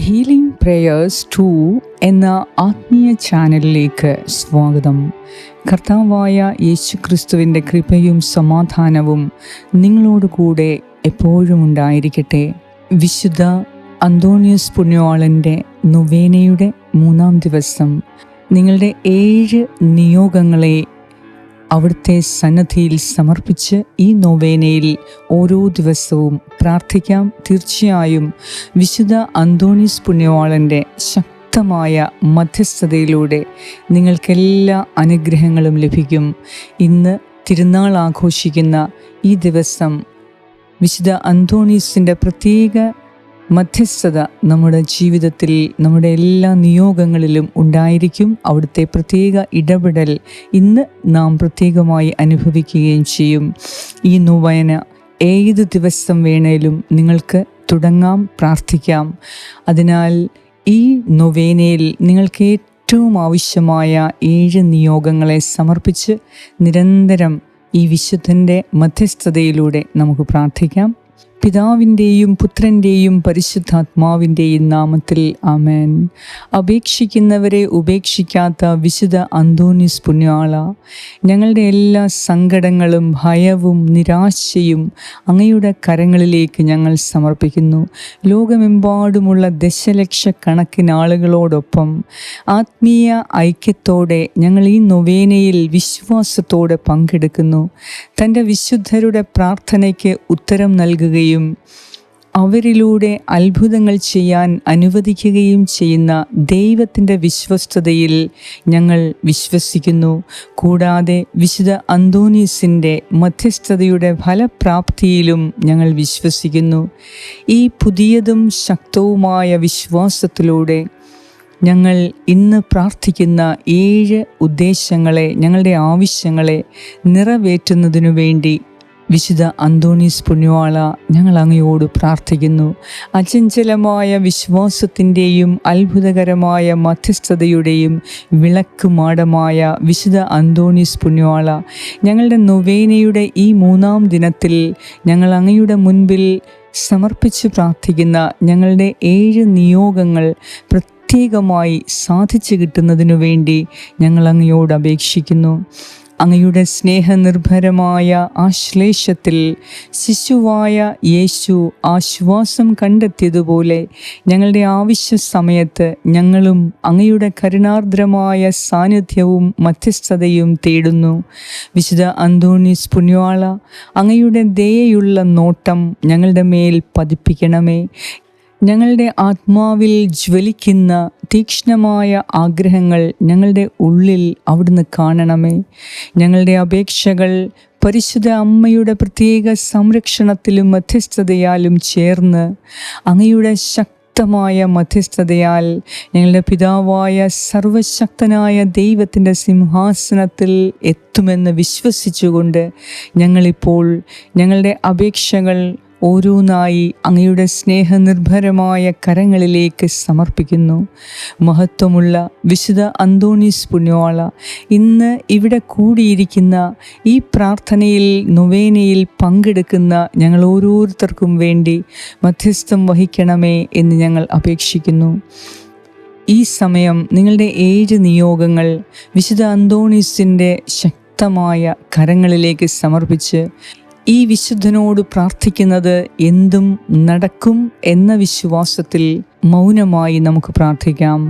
Healing prayers to എന്ന ആത്മീയ ചാനലിലേക്ക് സ്വാഗതം. കർത്താവായ യേശു ക്രിസ്തുവിന്റെ കൃപയും സമാധാനവും നിങ്ങളോട് കൂടെ എപ്പോഴും ഉണ്ടായിരിക്കട്ടെ. വിശുദ്ധ അന്തോണിയസ് പുണ്യവാളന്റെ നൊവേനയുടെ മൂന്നാം ദിവസം നിങ്ങളുടെ ഏഴ് നിയോഗങ്ങളെ അവിടുത്തെ സന്നദ്ധിയിൽ സമർപ്പിച്ച് ഈ നോവേനയിൽ ഓരോ ദിവസവും പ്രാർത്ഥിക്കാം. തീർച്ചയായും വിശുദ്ധ അന്തോണീസ് പുണ്യവാളന്റെ ശക്തമായ മധ്യസ്ഥതയിലൂടെ നിങ്ങൾക്കെല്ലാ അനുഗ്രഹങ്ങളും ലഭിക്കും. ഇന്ന് തിരുനാൾ ആഘോഷിക്കുന്ന ഈ ദിവസം വിശുദ്ധ അന്തോണീസിന്റെ പ്രത്യേക മധ്യസ്ഥത നമ്മുടെ ജീവിതത്തിൽ നമ്മുടെ എല്ലാ നിയോഗങ്ങളിലും ഉണ്ടായിരിക്കും. അവിടുത്തെ പ്രത്യേക ഇടപെടൽ ഇന്ന് നാം പ്രത്യേകമായി അനുഭവിക്കുകയും ചെയ്യും. ഈ നൊവേന ഏത് ദിവസം വേണേലും നിങ്ങൾക്ക് തുടങ്ങാം പ്രാർത്ഥിക്കാം. അതിനാൽ ഈ നൊവേനയിൽ നിങ്ങൾക്ക് ഏറ്റവും ആവശ്യമായ ഏഴ് നിയോഗങ്ങളെ സമർപ്പിച്ച് നിരന്തരം ഈ വിശുദ്ധന്റെ മധ്യസ്ഥതയിലൂടെ നമുക്ക് പ്രാർത്ഥിക്കാം. പിതാവിന്റെയും പുത്രന്റെയും പരിശുദ്ധാത്മാവിന്റെയും നാമത്തിൽ ആമേൻ. അപേക്ഷിക്കുന്നവരെ ഉപേക്ഷിക്കാത്ത വിശുദ്ധ അന്തോണിസ് പുണ്യാള ഞങ്ങളുടെ എല്ലാ സങ്കടങ്ങളും ഭയവും നിരാശയും അങ്ങയുടെ കരങ്ങളിലേക്ക് ഞങ്ങൾ സമർപ്പിക്കുന്നു. ലോകമെമ്പാടുമുള്ള ദശലക്ഷക്കണക്കിന് ആളുകളോടൊപ്പം ആത്മീയ ഐക്യത്തോടെ ഞങ്ങൾ ഈ നൊവേനയിൽ വിശ്വാസത്തോടെ പങ്കെടുക്കുന്നു. തന്റെ വിശുദ്ധരുടെ പ്രാർത്ഥനയ്ക്ക് ഉത്തരം നൽകുകയും അവരിലൂടെ അത്ഭുതങ്ങൾ ചെയ്യാൻ അനുവദിക്കുകയും ചെയ്യുന്ന ദൈവത്തിന്റെ വിശ്വസ്തതയിൽ ഞങ്ങൾ വിശ്വസിക്കുന്നു. കൂടാതെ വിശുദ്ധ അന്തോനീസിന്റെ മധ്യസ്ഥതയുടെ ഫലപ്രാപ്തിയിലും ഞങ്ങൾ വിശ്വസിക്കുന്നു. ഈ പുതിയതും ശക്തവുമായ വിശ്വാസത്തിലൂടെ ഞങ്ങൾ ഇന്ന് പ്രാർത്ഥിക്കുന്ന ഏഴ് ഉദ്ദേശങ്ങളെ ഞങ്ങളുടെ ആവശ്യങ്ങളെ നിറവേറ്റുന്നതിനു വേണ്ടി വിശുദ്ധ അന്തോണീസ് പുണ്യവാള ഞങ്ങൾ അങ്ങയോട് പ്രാർത്ഥിക്കുന്നു. അചഞ്ചലമായ വിശ്വാസത്തിന്റെയും അത്ഭുതകരമായ മധ്യസ്ഥതയുടെയും വിളക്കുമാടമായ വിശുദ്ധ അന്തോണീസ് പുണ്യവാള ഞങ്ങളുടെ നൊവേനയുടെ ഈ മൂന്നാം ദിനത്തിൽ ഞങ്ങൾ അങ്ങയുടെ മുൻപിൽ സമർപ്പിച്ച് പ്രാർത്ഥിക്കുന്ന ഞങ്ങളുടെ ഏഴ് നിയോഗങ്ങൾ പ്രത്യേകമായി സാധിച്ചു കിട്ടുന്നതിനു വേണ്ടി ഞങ്ങൾ അങ്ങയോട് അപേക്ഷിക്കുന്നു. അങ്ങയുടെ സ്നേഹനിർഭരമായ ആശ്ലേഷത്തിൽ ശിശുവായ യേശു ആശ്വാസം കണ്ടെത്തിയതുപോലെ ഞങ്ങളുടെ ആവശ്യ സമയത്ത് ഞങ്ങളും അങ്ങയുടെ കരുണാർദ്രമായ സാന്നിധ്യവും മധ്യസ്ഥതയും തേടുന്നു. വിശുദ്ധ അന്തോണീസ് പുണ്യാള അങ്ങയുടെ ദയയുള്ള നോട്ടം ഞങ്ങളുടെ മേൽ പതിപ്പിക്കണമേ. ഞങ്ങളുടെ ആത്മാവിൽ ജ്വലിക്കുന്ന തീക്ഷ്ണമായ ആഗ്രഹങ്ങൾ ഞങ്ങളുടെ ഉള്ളിൽ അവിടുന്ന് കാണണമേ. ഞങ്ങളുടെ അപേക്ഷകൾ പരിശുദ്ധ അമ്മയുടെ പ്രത്യേക സംരക്ഷണത്തിലും മധ്യസ്ഥതയാലും ചേർന്ന് അങ്ങയുടെ ശക്തമായ മധ്യസ്ഥതയാൽ ഞങ്ങളുടെ പിതാവായ സർവശക്തനായ ദൈവത്തിന്റെ സിംഹാസനത്തിൽ എത്തുമെന്ന് വിശ്വസിച്ചുകൊണ്ട് ഞങ്ങളിപ്പോൾ ഞങ്ങളുടെ അപേക്ഷകൾ ഓരോന്നായി അങ്ങയുടെ സ്നേഹനിർഭരമായ കരങ്ങളിലേക്ക് സമർപ്പിക്കുന്നു. മഹത്വമുള്ള വിശുദ്ധ അന്തോണീസ് പുണ്യവാള ഇന്ന് ഇവിടെ കൂടിയിരിക്കുന്ന ഈ പ്രാർത്ഥനയിൽ നൊവേനയിൽ പങ്കെടുക്കുന്ന ഞങ്ങൾ ഓരോരുത്തർക്കും വേണ്ടി മധ്യസ്ഥം വഹിക്കണമേ എന്ന് ഞങ്ങൾ അപേക്ഷിക്കുന്നു. ഈ സമയം നിങ്ങളുടെ ഏഴ് നിയോഗങ്ങൾ വിശുദ്ധ അന്തോണീസിന്റെ ശക്തമായ കരങ്ങളിലേക്ക് സമർപ്പിച്ച് ഈ വിശുദ്ധനോട് പ്രാർത്ഥിക്കുന്നത് എന്തും നടക്കും എന്ന വിശ്വാസത്തിൽ മൗനമായി നമുക്ക് പ്രാർത്ഥിക്കാം.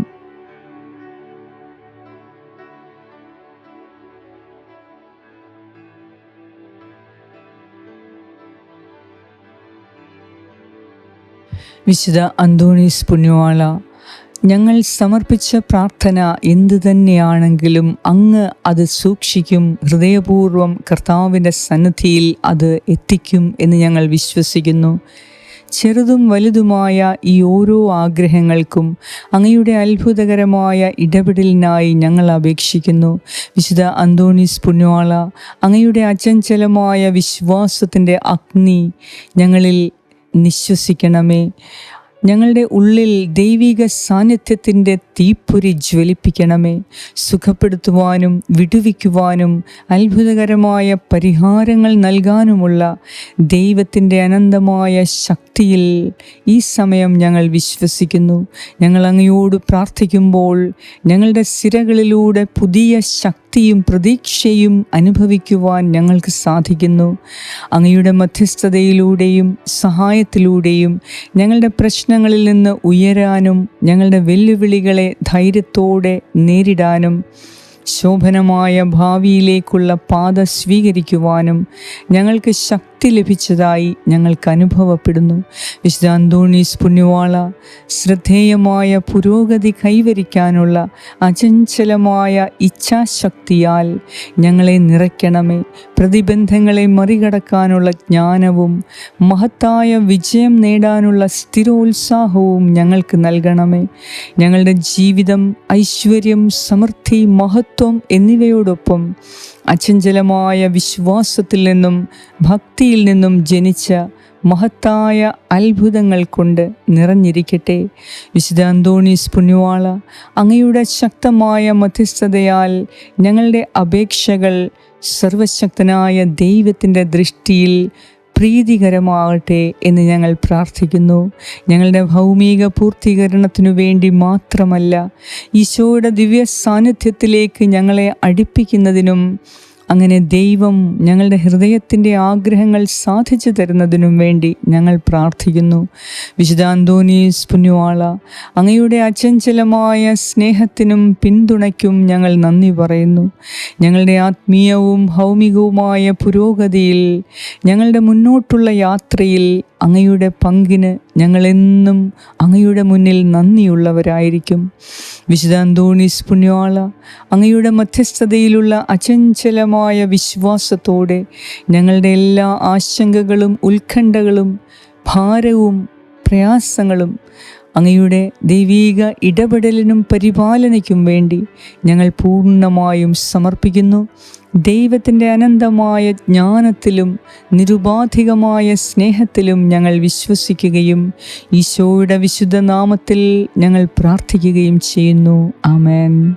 വിശുദ്ധ അന്തോണീസ് പുണ്യവാള ഞങ്ങൾ സമർപ്പിച്ച പ്രാർത്ഥന എന്തു തന്നെയാണെങ്കിലും അങ്ങ് അത് സൂക്ഷിക്കും. ഹൃദയപൂർവം കർത്താവിന്റെ സന്നദ്ധിയിൽ അത് എത്തിക്കും എന്ന് ഞങ്ങൾ വിശ്വസിക്കുന്നു. ചെറുതും വലുതുമായ ഈ ഓരോ ആഗ്രഹങ്ങൾക്കും അങ്ങയുടെ അത്ഭുതകരമായ ഇടപെടലിനായി ഞങ്ങൾ അപേക്ഷിക്കുന്നു. വിശുദ്ധ അന്തോണീസ് പുണ്യവാള അങ്ങയുടെ അചഞ്ചലമായ വിശ്വാസത്തിന്റെ അഗ്നി ഞങ്ങളിൽ നിശ്വസിക്കണമേ. ഞങ്ങളുടെ ഉള്ളിൽ ദൈവിക സാന്നിധ്യത്തിന്റെ തീപ്പൊരി ജ്വലിപ്പിക്കണമേ. സുഖപ്പെടുത്തുവാനും വിടുവിക്കുവാനും അത്ഭുതകരമായ പരിഹാരങ്ങൾ നൽകാനുമുള്ള ദൈവത്തിന്റെ അനന്തമായ ശക്തിയിൽ ഈ സമയം ഞങ്ങൾ വിശ്വസിക്കുന്നു. ഞങ്ങൾ അങ്ങയോട് പ്രാർത്ഥിക്കുമ്പോൾ ഞങ്ങളുടെ സിരകളിലൂടെ പുതിയ ശക്തിയും പ്രതീക്ഷയും അനുഭവിക്കുവാൻ ഞങ്ങൾക്ക് സാധിക്കുന്നു. അങ്ങയുടെ മധ്യസ്ഥതയിലൂടെയും സഹായത്തിലൂടെയും ഞങ്ങളുടെ പ്രശ്നങ്ങളിൽ നിന്ന് ഉയരാനും ഞങ്ങളുടെ വെല്ലുവിളികളെ ധൈര്യത്തോടെ നേരിടാനും ശോഭനമായ ഭാവിയിലേക്കുള്ള പാത സ്വീകരിക്കുവാനും ഞങ്ങൾക്ക് ശക്തി ലഭിച്ചതായി ഞങ്ങൾക്ക് അനുഭവപ്പെടുന്നു. വിശുദ്ധ അന്തോണീസ് പുണ്യവാള ശ്രദ്ധേയമായ പുരോഗതി കൈവരിക്കാനുള്ള അചഞ്ചലമായ ഇച്ഛാശക്തിയാൽ ഞങ്ങളെ നിറയ്ക്കണമേ. പ്രതിബന്ധങ്ങളെ മറികടക്കാനുള്ള ജ്ഞാനവും മഹത്തായ വിജയം നേടാനുള്ള സ്ഥിരോത്സാഹവും ഞങ്ങൾക്ക് നൽകണമേ. ഞങ്ങളുടെ ജീവിതം ഐശ്വര്യം സമൃദ്ധി മഹത്വം എന്നിവയോടൊപ്പം അചഞ്ചലമായ വിശ്വാസത്തിൽ നിന്നും ഭക്തിയിൽ നിന്നും ജനിച്ച മഹത്തായ അത്ഭുതങ്ങൾ കൊണ്ട് നിറഞ്ഞിരിക്കട്ടെ. വിശുദ്ധ അന്തോണീസ് പുണ്യവാള അങ്ങയുടെ ശക്തമായ മധ്യസ്ഥതയാൽ ഞങ്ങളുടെ അപേക്ഷകൾ സർവശക്തനായ ദൈവത്തിന്റെ ദൃഷ്ടിയിൽ പ്രീതികരമാകട്ടെ എന്ന് ഞങ്ങൾ പ്രാർത്ഥിക്കുന്നു. ഞങ്ങളുടെ ഭൗമിക പൂർത്തീകരണത്തിനു വേണ്ടി മാത്രമല്ല ഈശോയുടെ ദിവ്യ സാന്നിധ്യത്തിലേക്ക് ഞങ്ങളെ അടുപ്പിക്കുന്നതിനും അങ്ങനെ ദൈവം ഞങ്ങളുടെ ഹൃദയത്തിന്റെ ആഗ്രഹങ്ങൾ സാധിച്ചു തരുന്നതിനും വേണ്ടി ഞങ്ങൾ പ്രാർത്ഥിക്കുന്നു. വിശുദ്ധ അന്തോനീസ് പുണ്യവാള അങ്ങയുടെ അചഞ്ചലമായ സ്നേഹത്തിനും പിന്തുണയ്ക്കും ഞങ്ങൾ നന്ദി പറയുന്നു. ഞങ്ങളുടെ ആത്മീയവും ഭൗമികവുമായ പുരോഗതിയിൽ ഞങ്ങളുടെ മുന്നോട്ടുള്ള യാത്രയിൽ അങ്ങയുടെ പങ്കിന് ഞങ്ങളെന്നും അങ്ങയുടെ മുന്നിൽ നന്ദിയുള്ളവരായിരിക്കും. വിശുദ്ധ അന്തോണീസ് പുണ്യാള അങ്ങയുടെ മധ്യസ്ഥതയിലുള്ള അചഞ്ചലമായ വിശ്വാസത്തോടെ ഞങ്ങളുടെ എല്ലാ ആശങ്കകളും ഉത്കണ്ഠകളും ഭാരവും പ്രയാസങ്ങളും അങ്ങയുടെ ദൈവീക ഇടപെടലിനും പരിപാലനയ്ക്കും വേണ്ടി ഞങ്ങൾ പൂർണമായും സമർപ്പിക്കുന്നു. ദൈവത്തിന്റെ അനന്തമായ ജ്ഞാനത്തിലും നിരുപാധികമായ സ്നേഹത്തിലും ഞങ്ങൾ വിശ്വസിക്കുകയും ഈശോയുടെ വിശുദ്ധ നാമത്തിൽ ഞങ്ങൾ പ്രാർത്ഥിക്കുകയും ചെയ്യുന്നു. ആമേൻ.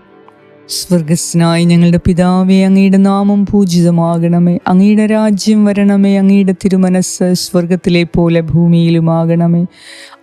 സ്വർഗസ്നായി ഞങ്ങളുടെ പിതാവേ അങ്ങയുടെ നാമം പൂജിതമാകണമേ. അങ്ങയുടെ രാജ്യം വരണമേ. അങ്ങയുടെ തിരുമനസ് സ്വർഗത്തിലെ പോലെ ഭൂമിയിലുമാകണമേ.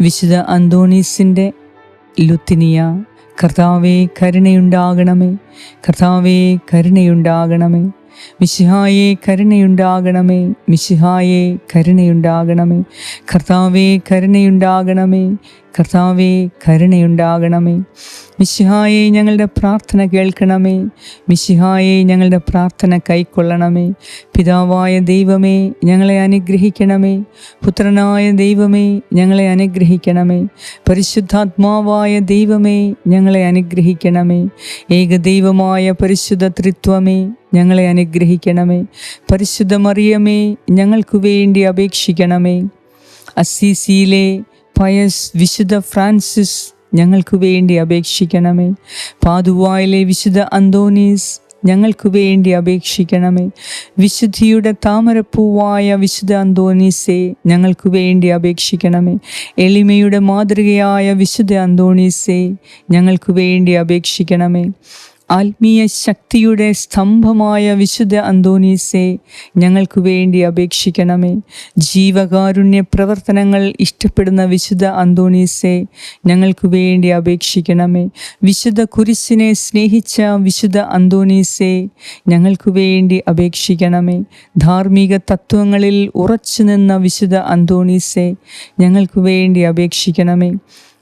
വിശുദ്ധ അന്തോണീസിന്റെ ലുത്തിനിയ കർത്താവേ കരുണയുണ്ടാകണമേ കർത്താവേ കരുണയുണ്ടാകണമേ മിശിഹായെ കരുണയുണ്ടാകണമേ മിശിഹായെ കരുണയുണ്ടാകണമേ കർത്താവേ കരുണയുണ്ടാകണമേ കർത്താവെ കരുണയുണ്ടാകണമേ. മിശിഹായെ ഞങ്ങളുടെ പ്രാർത്ഥന കേൾക്കണമേ. മിശിഹായെ ഞങ്ങളുടെ പ്രാർത്ഥന കൈക്കൊള്ളണമേ. പിതാവായ ദൈവമേ ഞങ്ങളെ അനുഗ്രഹിക്കണമേ. പുത്രനായ ദൈവമേ ഞങ്ങളെ അനുഗ്രഹിക്കണമേ. പരിശുദ്ധാത്മാവായ ദൈവമേ ഞങ്ങളെ അനുഗ്രഹിക്കണമേ. ഏകദൈവമായ പരിശുദ്ധ ത്രിത്വമേ ഞങ്ങളെ അനുഗ്രഹിക്കണമേ. പരിശുദ്ധമറിയമേ ഞങ്ങൾക്കു വേണ്ടി അപേക്ഷിക്കണമേ. അസീസിയിലെ പയസ് വിശുദ്ധ ഫ്രാൻസിസ് ഞങ്ങൾക്ക് വേണ്ടി അപേക്ഷിക്കണമേ. പാതുവായിലെ വിശുദ്ധ അന്തോനീസ് ഞങ്ങൾക്ക് വേണ്ടി അപേക്ഷിക്കണമേ. വിശുദ്ധിയുടെ താമരപ്പൂവായ വിശുദ്ധ അന്തോണീസെ ഞങ്ങൾക്ക് വേണ്ടി അപേക്ഷിക്കണമേ. എളിമയുടെ മാതൃകയായ വിശുദ്ധ അന്തോണീസെ ഞങ്ങൾക്ക് വേണ്ടി അപേക്ഷിക്കണമേ. ആത്മീയ ശക്തിയുടെ സ്തംഭമായ വിശുദ്ധ അന്തോനീസെ ഞങ്ങൾക്ക് വേണ്ടി അപേക്ഷിക്കണമേ. ജീവകാരുണ്യ പ്രവർത്തനങ്ങൾ ഇഷ്ടപ്പെടുന്ന വിശുദ്ധ അന്തോണീസെ ഞങ്ങൾക്ക് വേണ്ടി അപേക്ഷിക്കണമേ. വിശുദ്ധ കുരിശിനെ സ്നേഹിച്ച വിശുദ്ധ അന്തോണീസെ ഞങ്ങൾക്ക് വേണ്ടി അപേക്ഷിക്കണമേ. ധാർമ്മിക തത്വങ്ങളിൽ ഉറച്ചു നിന്ന വിശുദ്ധ അന്തോണീസെ ഞങ്ങൾക്ക് വേണ്ടി അപേക്ഷിക്കണമേ.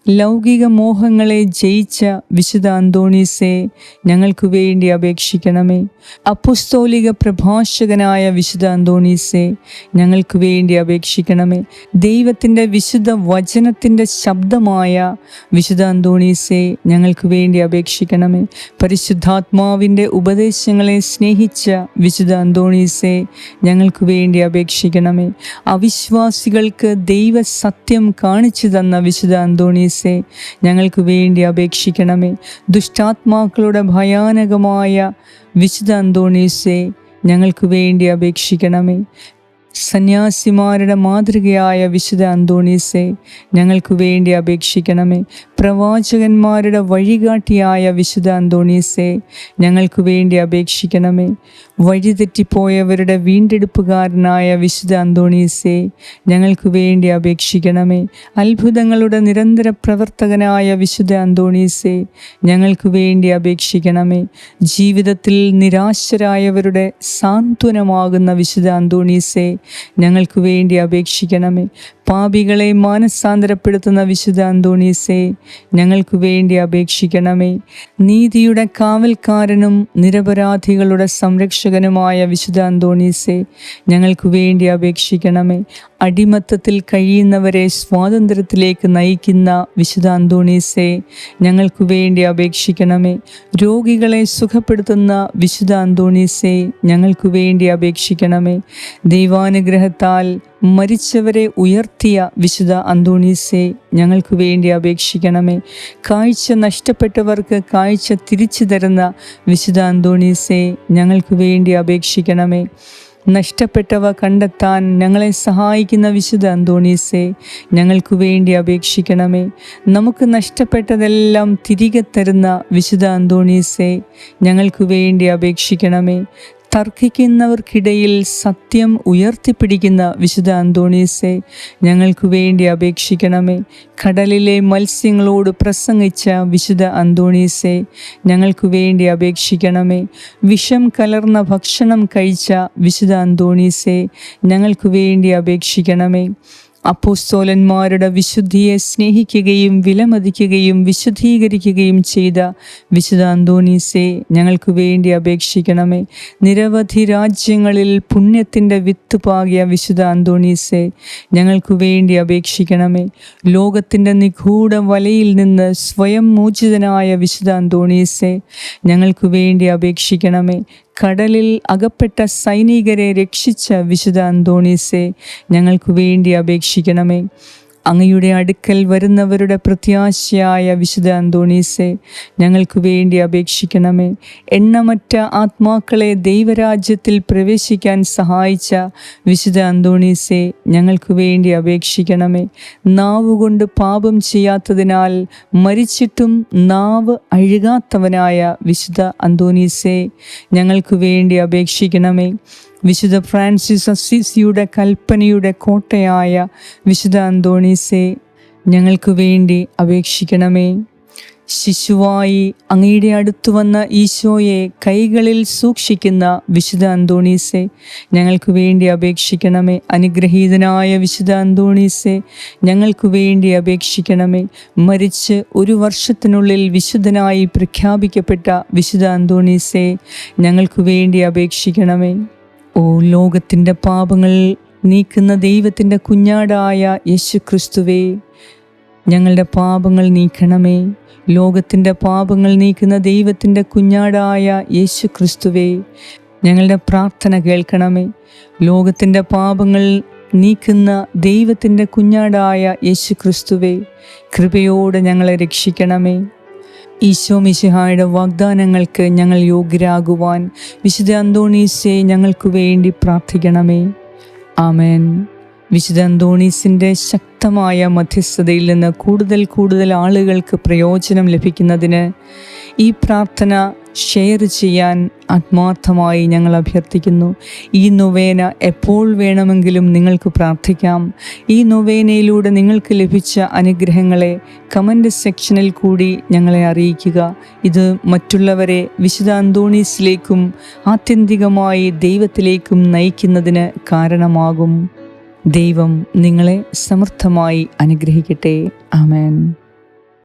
ലൗകിക മോഹങ്ങളെ ജയിച്ച വിശുദ്ധ അന്തോണീസെ ഞങ്ങൾക്ക് വേണ്ടി അപേക്ഷിക്കണമേ. അപ്പുസ്തോലിക പ്രഭാഷകനായ വിശുദ്ധ അന്തോണീസെ ഞങ്ങൾക്ക് വേണ്ടി അപേക്ഷിക്കണമേ. ദൈവത്തിന്റെ വിശുദ്ധ വചനത്തിന്റെ ശബ്ദമായ വിശുദ്ധ അന്തോണീസെ ഞങ്ങൾക്ക് വേണ്ടി അപേക്ഷിക്കണമേ. പരിശുദ്ധാത്മാവിന്റെ ഉപദേശങ്ങളെ സ്നേഹിച്ച വിശുദ്ധ അന്തോണീസെ ഞങ്ങൾക്ക് വേണ്ടി അപേക്ഷിക്കണമേ. അവിശ്വാസികൾക്ക് ദൈവ സത്യം കാണിച്ചു തന്ന വിശുദ്ധ അന്തോണീസ് യേശുസേ ഞങ്ങൾക്ക് വേണ്ടി അപേക്ഷിക്കണമേ. ദുഷ്ടാത്മാക്കളുടെ ഭയാനകമായ വിശുദ്ധ അന്തോണീസേ ഞങ്ങൾക്ക് വേണ്ടി അപേക്ഷിക്കണമേ. സന്യാസിമാരുടെ മാതൃകയായ വിശുദ്ധ അന്തോണീസെ ഞങ്ങൾക്ക് വേണ്ടി അപേക്ഷിക്കണമേ. പ്രവാചകന്മാരുടെ വഴികാട്ടിയായ വിശുദ്ധ അന്തോണീസെ ഞങ്ങൾക്ക് വേണ്ടി അപേക്ഷിക്കണമേ. വഴിതെറ്റിപ്പോയവരുടെ വീണ്ടെടുപ്പുകാരനായ വിശുദ്ധ അന്തോണീസെ ഞങ്ങൾക്ക് വേണ്ടി അപേക്ഷിക്കണമേ. അത്ഭുതങ്ങളുടെ നിരന്തര പ്രവർത്തകനായ വിശുദ്ധ അന്തോണീസെ ഞങ്ങൾക്ക് വേണ്ടി അപേക്ഷിക്കണമേ. ജീവിതത്തിൽ നിരാശരായവരുടെ സാന്ത്വനമാകുന്ന വിശുദ്ധ അന്തോണീസെ ഞങ്ങൾക്ക് വേണ്ടി അപേക്ഷിക്കണമേ. പാപികളെ മാനസാന്തരപ്പെടുത്തുന്ന വിശുദ്ധ അന്തോണീസെ ഞങ്ങൾക്ക് വേണ്ടി അപേക്ഷിക്കണമേ. നീതിയുടെ കാവൽക്കാരനും നിരപരാധികളുടെ സംരക്ഷകനുമായ വിശുദ്ധ അന്തോണീസെ ഞങ്ങൾക്ക് വേണ്ടി അപേക്ഷിക്കണമേ. അടിമത്തത്തിൽ കഴിയുന്നവരെ സ്വാതന്ത്ര്യത്തിലേക്ക് നയിക്കുന്ന വിശുദ്ധ അന്തോണീസെ ഞങ്ങൾക്ക് വേണ്ടി അപേക്ഷിക്കണമേ. രോഗികളെ സുഖപ്പെടുത്തുന്ന വിശുദ്ധ അന്തോണീസെ ഞങ്ങൾക്ക് വേണ്ടി അപേക്ഷിക്കണമേ. ദൈവാനുഗ്രഹത്താൽ മരിച്ചവരെ ഉയർത്തിയ വിശുദ്ധ അന്തോണീസെ ഞങ്ങൾക്ക് വേണ്ടി അപേക്ഷിക്കണമേ. കാഴ്ച നഷ്ടപ്പെട്ടവർക്ക് കാഴ്ച തിരിച്ചു തരുന്ന വിശുദ്ധ അന്തോണീസെ ഞങ്ങൾക്ക് വേണ്ടി അപേക്ഷിക്കണമേ. നഷ്ടപ്പെട്ടവ കണ്ടെത്താൻ ഞങ്ങളെ സഹായിക്കുന്ന വിശുദ്ധ അന്തോണീസെ ഞങ്ങൾക്ക് വേണ്ടി അപേക്ഷിക്കണമേ. നമുക്ക് നഷ്ടപ്പെട്ടതെല്ലാം തിരികെ തരുന്ന വിശുദ്ധ അന്തോണീസെ ഞങ്ങൾക്ക് വേണ്ടി അപേക്ഷിക്കണമേ. തർക്കിക്കുന്നവർക്കിടയിൽ സത്യം ഉയർത്തിപ്പിടിക്കുന്ന വിശുദ്ധ അന്തോണീസെ ഞങ്ങൾക്ക് വേണ്ടി അപേക്ഷിക്കണമേ. കടലിലെ മത്സ്യങ്ങളോട് പ്രസംഗിച്ച വിശുദ്ധ അന്തോണീസെ ഞങ്ങൾക്ക് വേണ്ടി അപേക്ഷിക്കണമേ. വിഷം കലർന്ന ഭക്ഷണം കഴിച്ച വിശുദ്ധ അന്തോണീസെ ഞങ്ങൾക്ക് വേണ്ടി അപേക്ഷിക്കണമേ. അപ്പോസ്തോലന്മാരുടെ വിശുദ്ധിയെ സ്നേഹിക്കുകയും വിലമതിക്കുകയും വിശുദ്ധീകരിക്കുകയും ചെയ്ത വിശുദ്ധ അന്തോണീസെ ഞങ്ങൾക്ക് വേണ്ടി അപേക്ഷിക്കണമേ. നിരവധി രാജ്യങ്ങളിൽ പുണ്യത്തിന്റെ വിത്ത് പാകിയ വിശുദ്ധ അന്തോണീസെ ഞങ്ങൾക്ക് വേണ്ടി അപേക്ഷിക്കണമേ. ലോകത്തിന്റെ നിഗൂഢ വലയിൽ നിന്ന് സ്വയം മോചിതനായ വിശുദ്ധ അന്തോണീസെ ഞങ്ങൾക്ക് വേണ്ടി അപേക്ഷിക്കണമേ. കടലിൽ അകപ്പെട്ട സൈനികരെ രക്ഷിച്ച വിശുദ്ധ അന്തോണീസെ ഞങ്ങൾക്ക് വേണ്ടി അപേക്ഷിക്കണമേ. അങ്ങയുടെ അടുക്കൽ വരുന്നവരുടെ പ്രത്യാശയായ വിശുദ്ധ അന്തോണീസെ ഞങ്ങൾക്ക് വേണ്ടി അപേക്ഷിക്കണമേ. എണ്ണമറ്റ ആത്മാക്കളെ ദൈവരാജ്യത്തിൽ പ്രവേശിക്കാൻ സഹായിച്ച വിശുദ്ധ അന്തോണീസെ ഞങ്ങൾക്ക് വേണ്ടി അപേക്ഷിക്കണമേ. നാവുകൊണ്ട് പാപം ചെയ്യാത്തതിനാൽ മരിച്ചിട്ടും നാവ് അഴുകാത്തവനായ വിശുദ്ധ അന്തോണീസെ ഞങ്ങൾക്ക് വേണ്ടി അപേക്ഷിക്കണമേ. വിശുദ്ധ ഫ്രാൻസിസ് അസിസിയുടെ കൽപ്പനയുടെ കോട്ടയായ വിശുദ്ധ അന്തോണീസെ ഞങ്ങൾക്ക് വേണ്ടി അപേക്ഷിക്കണമേ. ശിശുവായി അങ്ങയുടെ അടുത്തു വന്ന ഈശോയെ കൈകളിൽ സൂക്ഷിക്കുന്ന വിശുദ്ധ അന്തോണീസെ ഞങ്ങൾക്ക് വേണ്ടി അപേക്ഷിക്കണമേ. അനുഗ്രഹീതനായ വിശുദ്ധ അന്തോണീസെ ഞങ്ങൾക്ക് വേണ്ടി അപേക്ഷിക്കണമേ. മരിച്ച് ഒരു വർഷത്തിനുള്ളിൽ വിശുദ്ധനായി പ്രഖ്യാപിക്കപ്പെട്ട വിശുദ്ധ അന്തോണീസെ ഞങ്ങൾക്ക് വേണ്ടി അപേക്ഷിക്കണമേ. ഓ ലോകത്തിന്റെ പാപങ്ങൾ നീക്കുന്ന ദൈവത്തിന്റെ കുഞ്ഞാടായ യേശു ക്രിസ്തുവേ ഞങ്ങളുടെ പാപങ്ങൾ നീക്കണമേ. ലോകത്തിന്റെ പാപങ്ങൾ നീക്കുന്ന ദൈവത്തിന്റെ കുഞ്ഞാടായ യേശു ക്രിസ്തുവേ ഞങ്ങളുടെ പ്രാർത്ഥന കേൾക്കണമേ. ലോകത്തിന്റെ പാപങ്ങൾ നീക്കുന്ന ദൈവത്തിന്റെ കുഞ്ഞാടായ യേശു ക്രിസ്തുവേ കൃപയോടെ ഞങ്ങളെ രക്ഷിക്കണമേ. ഈശോ മിശിഹായുടെ വാഗ്ദാനങ്ങൾക്ക് ഞങ്ങൾ യോഗ്യരാകുവാൻ വിശുദ്ധ അന്തോണീസെ ഞങ്ങൾക്ക് വേണ്ടി പ്രാർത്ഥിക്കണമേ. ആമേൻ. വിശുദ്ധ അന്തോണീസിന്റെ ശക്തമായ മധ്യസ്ഥതയിൽ നിന്ന് കൂടുതൽ കൂടുതൽ ആളുകൾക്ക് പ്രയോജനം ലഭിക്കുന്നതിന് ഈ പ്രാർത്ഥന ഷെയർ ചെയ്യാൻ ആത്മാർത്ഥമായി ഞങ്ങൾ അഭ്യർത്ഥിക്കുന്നു. ഈ നൊവേന എപ്പോൾ വേണമെങ്കിലും നിങ്ങൾക്ക് പ്രാർത്ഥിക്കാം. ഈ നൊവേനയിലൂടെ നിങ്ങൾക്ക് ലഭിച്ച അനുഗ്രഹങ്ങളെ കമന്റ് സെക്ഷനിൽ കൂടി ഞങ്ങളെ അറിയിക്കുക. ഇത് മറ്റുള്ളവരെ വിശുദ്ധ അന്തോണീസിലേക്കും ആത്യന്തികമായി ദൈവത്തിലേക്കും നയിക്കുന്നതിന് കാരണമാകും. ദൈവം നിങ്ങളെ സമർത്ഥമായി അനുഗ്രഹിക്കട്ടെ. ആമേൻ.